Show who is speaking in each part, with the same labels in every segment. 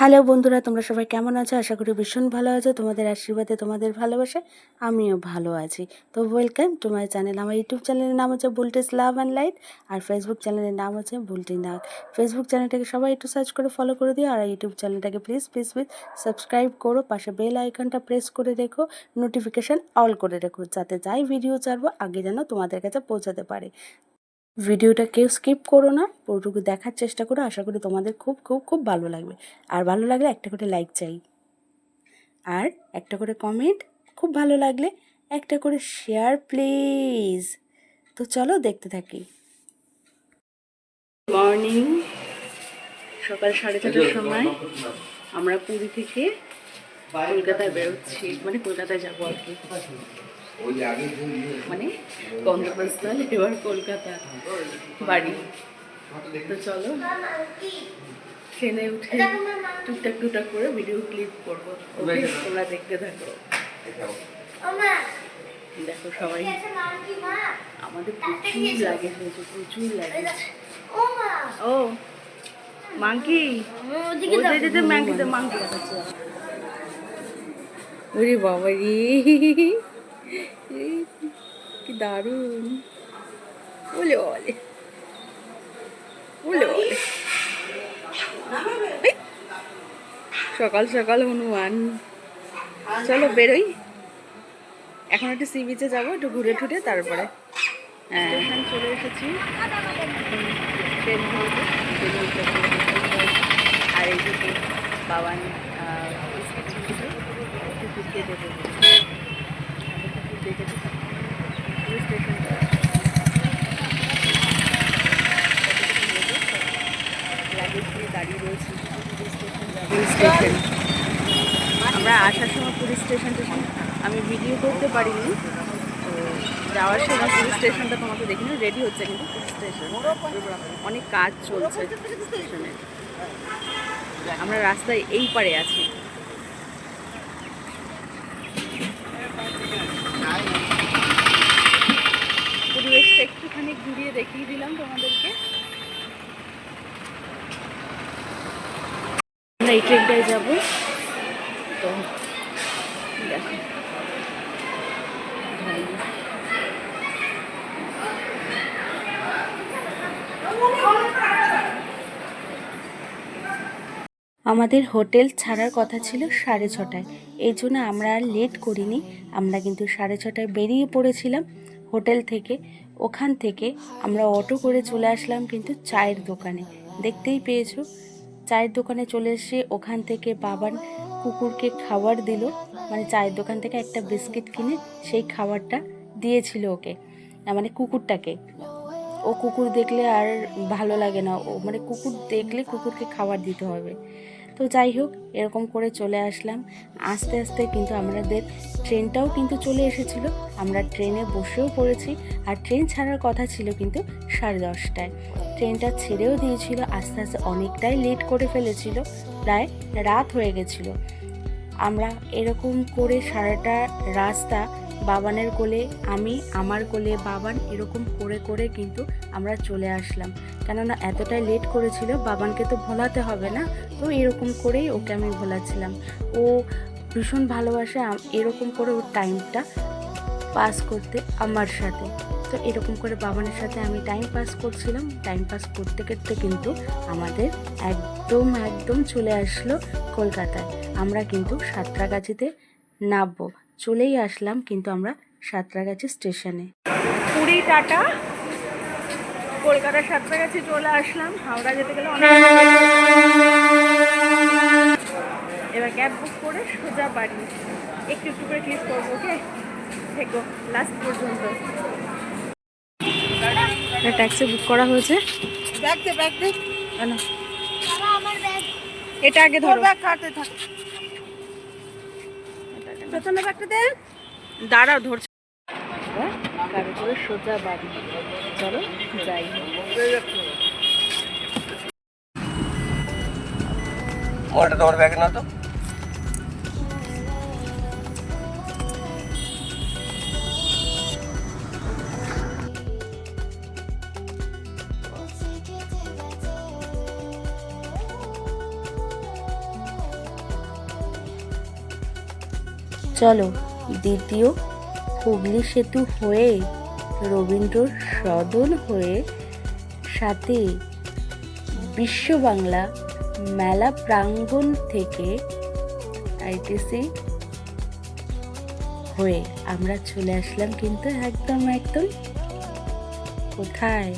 Speaker 1: Hello বন্ধুরা, তোমরা সবাই কেমন আছো? আশা করি ভীষণ ভালো আছো। তোমাদের আশীর্বাদে, তোমাদের ভালোবাসে, আমিও ভালো আছি। তো ওয়েলকাম টু মাই চ্যানেল আমার ইউটিউব চ্যানেলের নাম হচ্ছে বুলটিস লাভ অ্যান্ড লাইট আর ফেসবুক চ্যানেলের নাম হচ্ছে বুলটি নাগ ফেসবুক চ্যানেলটাকে সবাই একটু সার্চ করে ফলো করে দিও আর ইউটিউব চ্যানেলটাকে প্লিজ প্লিজ প্লিজ সাবস্ক্রাইব করো। পাশে বেল আইকনটা প্রেস করে রেখো নোটিফিকেশান অল করে রেখো, যাতে যাই ভিডিও ছাড়বো, আগে যেন তোমাদের কাছে পৌঁছাতে পারে। ভিডিওটা কেউ স্কিপ করো না পুরোটুকু দেখার চেষ্টা করো আশা করি তোমাদের খুব খুব খুব ভালো লাগবে। আর ভালো লাগলে একটা করে লাইক চাই। আর একটা করে কমেন্ট খুব ভালো লাগলে একটা করে শেয়ার প্লিজ তো চলো দেখতে থাকি। মর্নিং সকাল সাড়ে ছটার সময় আমরা পুরী থেকে কলকাতায় বেরোচ্ছি মানে কলকাতায় যাব আর কি। মানে গন্তব্যস্থল এবার কলকাতা বাড়ি। তো চলো ট্রেনে উঠে টুকটাক টুকটাক করে ভিডিও ক্লিপ করব। ওকে তোমরা দেখতে থাকো। দেখো। সবাই। আমাদের প্রচুর লাগে হয়েছে প্রচুর লাগে ও মাংকি। মাংকি আছে ওরে বাবা রে দারুণ। ওলে ওলে। ওলে ওলে। সকাল সকাল হনুমান। চলো বেরোই। এখন একটু সি বিচে যাব একটু ঘুরে টুরে তারপরে। হ্যাঁ। এখানে চলে এসেছি। আর ধরবো ট্রেনে উঠে পড়ব। আর এইদিকে বাবান বিস্কিট ছিল একটু ঘুরতে দেবো দেখেছি স্টেশনটা লাগেজ দিয়ে আমরা আসার সময় পুলিশ স্টেশন টেশন আমি ভিডিও করতে পারিনি। তো যাওয়ার সময় পুলিশ স্টেশনটা তোমাকে দেখিনি রেডি হচ্ছে কিন্তু পুলিশ স্টেশন। অনেক কাজ চলছে স্টেশনে। আমরা রাস্তায় এই পারে আছি। পরিবেশটা একটুখানি ঘুরিয়ে দেখিয়ে দিলাম তোমাদেরকে। আমরা এই ট্রেনটায় যাব। তো দেখো। আমাদের হোটেল ছাড়ার কথা ছিল সাড়ে ছটায়। এই জন্য আমরা আর লেট করিনি। আমরা কিন্তু সাড়ে ছটায় বেরিয়ে পড়েছিলাম হোটেল থেকে। ওখান থেকে আমরা অটো করে চলে আসলাম কিন্তু চায়ের দোকানে। দেখতেই পেয়েছ? চায়ের দোকানে চলে এসে ওখান থেকে বাবার কুকুরকে খাবার দিল। মানে চায়ের দোকান থেকে একটা বিস্কিট কিনে সেই খাবারটা দিয়েছিল ওকে মানে কুকুরটাকে। ও কুকুর দেখলে আর ভালো লাগে না। ও মানে কুকুর দেখলে কুকুরকে খাবার দিতে হবে। তো যাই হোক, এরকম করে চলে আসলাম। আস্তে আস্তে কিন্তু আমাদের ট্রেনটাও কিন্তু চলে এসেছিল। আমরা ট্রেনে বসেও পড়েছি। আর ট্রেন ছাড়ার কথা ছিল কিন্তু সাড়ে দশটায়। ট্রেনটা ছেড়েও দিয়েছিল, আস্তে আস্তে অনেকটাই লেট করে ফেলেছিল। প্রায় রাত হয়ে গেছিল। আমরা এরকম করে সারাটা রাস্তা বাবানের কোলে, আমি আমার কোলে বাবান এরকম করে করে কিন্তু আমরা চলে আসলাম। কেননা এতটাই লেট করেছিল, বাবানকে তো ভোলাতে হবে না? তো এরকম করেই ওকে আমি ভোলাচ্ছিলাম। ও ভীষণ ভালোবাসে এরকম করে ওর টাইমটা পাস করতে আমার সাথে। তো এরকম করে বাবানের সাথে আমি টাইম পাস করছিলাম। টাইম পাস করতে করতে কিন্তু আমাদের একদম একদম চলে আসলো কলকাতায়। আমরা কিন্তু সাঁতরাগাছিতে নামবো। চলেই আসলাম কিন্তু আমরা সাঁতরাগাছি স্টেশনে। পুরী টাটা। কলকাতার সাঁতরাগাছি চলে আসলাম। হাওড়া যেতে গেলে অনেক এবার ক্যাব বুক করে সোজা বাড়ি। একটু একটু করে ক্লিক করব ওকে থেকো লাস্ট পর্যন্ত। ট্যাক্সি বুক করা হয়েছে।
Speaker 2: ব্যাগ দে ব্যাগ দে।
Speaker 1: না এটা আগে ধরো।
Speaker 2: ব্যাগ কাটতে থাক। পেছনে একটা দে।
Speaker 1: দাঁড়াও ধরছে। করে সোজা বাড়ি। চলো যাই।
Speaker 3: ওটা তোমার ব্যাগ না তো।
Speaker 4: চলো, দ্বিতীয় হুগলি সেতু হয়ে রবীন্দ্র সদন হয়ে সাথে বিশ্ব বাংলা মেলা প্রাঙ্গণ থেকে আইটিসি হয়ে আমরা চলে আসলাম কিন্তু একদম একদম কোথায়?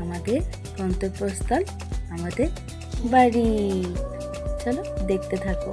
Speaker 4: আমাদের গন্তব্যস্থল, আমাদের বাড়ি। চলো দেখতে থাকো।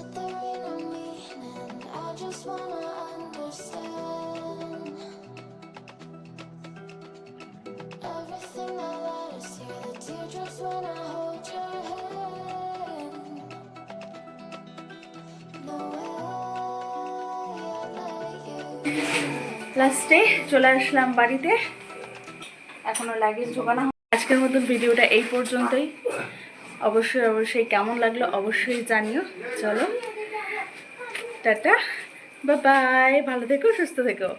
Speaker 4: লাস্টে চলে আসলাম বাড়িতে। এখনও লাগেজ ঢোকানো আজকের মতন ভিডিওটা এই পর্যন্তই। অবশ্যই অবশ্যই কেমন লাগল অবশ্যই জানিও। চলো, টাটা বা বাই ভালো থেকো, সুস্থ থেকো।